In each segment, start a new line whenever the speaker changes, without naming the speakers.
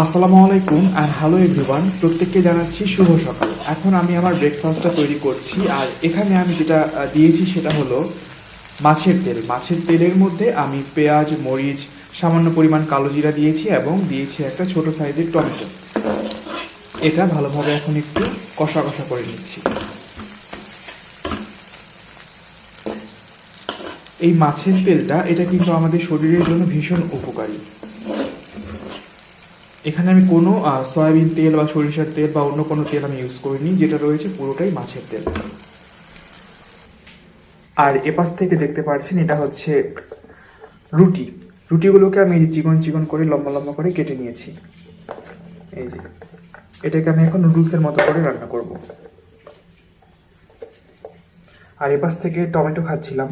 আসসালামু আলাইকুম আর hello everyone প্রত্যেককে জানাচ্ছি শুভ সকাল। এখন আমি আমার ব্রেকফাস্টটা তৈরি করছি আর এখানে আমি যেটা দিয়েছি সেটা হলো মাছের তেল। মাছের তেলের মধ্যে আমি পেঁয়াজ, মরিচ, সামান্য পরিমাণ কালো জিরা দিয়েছি এবং দিয়েছি একটা ছোট সাইজের টমেটো। এটা ভালোভাবে এখন একটু কষা কষা করে নিচ্ছি। এই মাছের তেলটা, এটা কিন্তু আমাদের শরীরের জন্য ভীষণ উপকারী। এখানে আমি কোনো সয়াবিন তেল বা সরিষার তেল বা অন্য কোনো তেল আমি ইউজ করিনি, যেটা রয়েছে পুরোটাই মাছের তেল। আর এপাশ থেকে দেখতে পাচ্ছেন এটা হচ্ছে রুটি। রুটিগুলোকে আমি চিকন চিকন করে, লম্বা লম্বা করে কেটে নিয়েছি। এই যে, এটাকে আমি এখন নুডলসের মতো করে রান্না করব। আর এপাশ থেকে টমেটো খাচ্ছিলাম।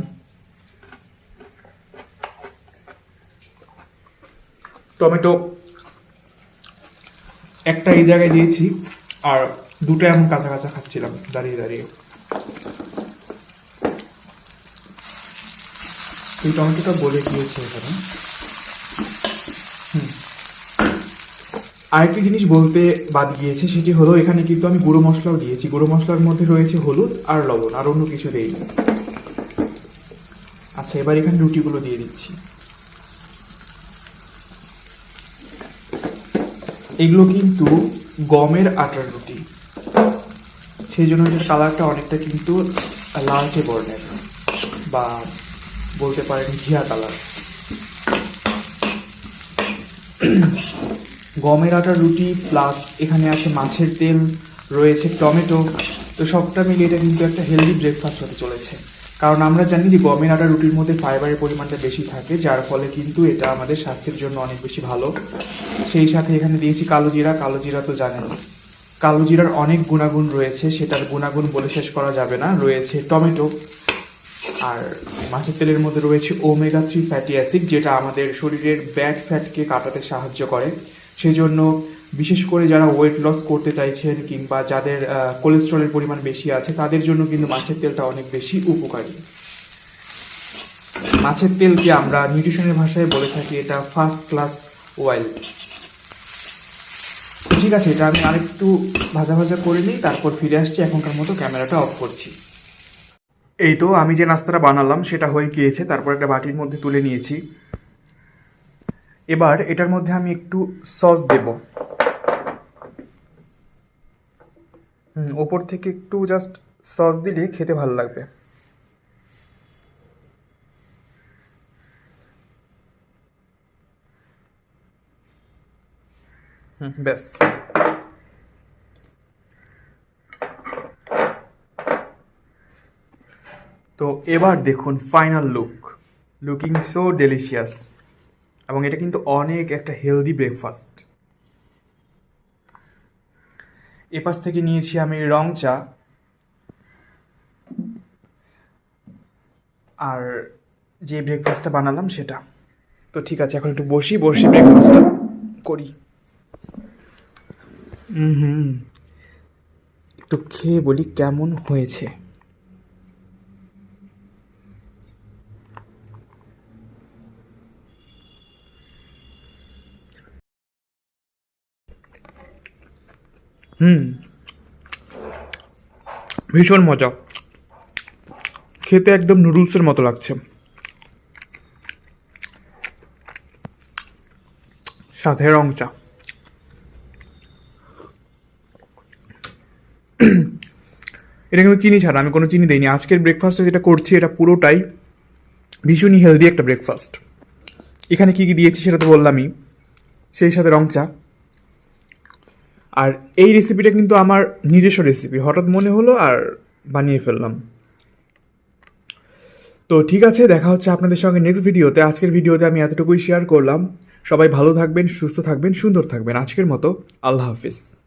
টমেটো একটা এই জায়গায় দিয়েছি, আর দুটো এমন কাঁচা কাঁচা খাচ্ছিলাম, দাঁড়িয়ে দাঁড়িয়ে। এই টমেটোটা বলে গিয়েছে এখানে। হুম। আরেকটি জিনিস বলতে বাদ গিয়েছে, সেটি হলো এখানে কিন্তু আমি গুঁড়ো মশলাও দিয়েছি। গুঁড়ো মশলার মধ্যে রয়েছে হলুদ আর লবণ, আর অন্য কিছু দেইনি। আচ্ছা এবার এখানে রুটিগুলো দিয়ে দিচ্ছি। এগুলো কিন্তু গমের আটার রুটি। সেই জন্য যে কালারটা অনেকটা কিন্তু লালচে বর্ণের বা বলতে পারেন ঘিয়া কালার। গমের আটার রুটি প্লাস এখানে আছে মাছের তেল, রয়েছে টমেটো, তো সবটা মিলিয়ে এটা কিন্তু একটা হেলদি ব্রেকফাস্ট হতে চলেছে। কারণ আমরা জানি যে গমের আটা রুটির মধ্যে ফাইবারের পরিমাণটা বেশি থাকে, যার ফলে কিন্তু এটা আমাদের স্বাস্থ্যের জন্য অনেক বেশি ভালো। সেই সাথে এখানে দিয়েছি কালো জিরা কালো জিরা তো জানেন। কালো জিরার অনেক গুণাগুণ রয়েছে, সেটার গুণাগুণ বলে শেষ করা যাবে না। রয়েছে টমেটো, আর মাছের তেলের মধ্যে রয়েছে ওমেগা থ্রি ফ্যাটি অ্যাসিড যেটা আমাদের শরীরের ব্যাড ফ্যাটকে কাটাতে সাহায্য করে। সেই জন্য বিশেষ করে যারা ওয়েট লস করতে চাইছেন কিংবা যাদের কোলেস্ট্রলের পরিমাণ বেশি আছে, তাদের জন্য কিন্তু মাছের তেলটা অনেক বেশি উপকারী। মাছের তেলকে আমরা নিউট্রিশনের ভাষায় বলে থাকি? এটা ফার্স্ট ক্লাস অয়েল ঠিক আছে, এটা আমি আরেকটু ভাজা ভাজা করে নিই, তারপর ফিরে আসছি, এখনকার মতো ক্যামেরাটা অফ করছি। এই তো, আমি যে নাস্তাটা বানালাম, সেটা হয়ে গিয়েছে, তারপর একটা বাটির মধ্যে তুলে নিয়েছি। এবার এটার মধ্যে আমি একটু সস দেব। হুম, ওপর থেকে একটু জাস্ট সস দিলে খেতে ভালো লাগবে। হুম, ব্যাস। তো এবার দেখুন final look looking so delicious এবং এটা কিন্তু অনেক একটা হেলদি ব্রেকফাস্ট এপাশ থেকে নিয়েছি আমি রং চা। আর যে ব্রেকফাস্টটা বানালাম সেটা। তো ঠিক আছে, এখন একটু বসি বসি ব্রেকফাস্টটা করি। হুম হুম, একটু খেয়ে বলি কেমন হয়েছে। হুম। ভীষণ মজা। খেতে একদম নুডলসের মতো লাগছে। সাথে রং চা। এটা কিন্তু চিনি ছাড়া, আমি কোনো চিনি দিইনি। আজকের ব্রেকফাস্টে যেটা করছি, এটা পুরোটাই ভীষণই হেলদি একটা ব্রেকফাস্ট এখানে কি কি দিয়েছি সেটা তো বললামই। সেই সাথে রং চা। আর এই রেসিপিটা কিন্তু আমার নিজস্ব রেসিপি হঠাৎ মনে হলো আর বানিয়ে ফেললাম। তো ঠিক আছে, দেখা হচ্ছে আপনাদের সঙ্গে নেক্সট ভিডিওতে আজকের ভিডিওতে আমি এতটুকুই শেয়ার করলাম। সবাই ভালো থাকবেন, সুস্থ থাকবেন, সুন্দর থাকবেন। আজকের মতো আল্লাহ হাফিজ।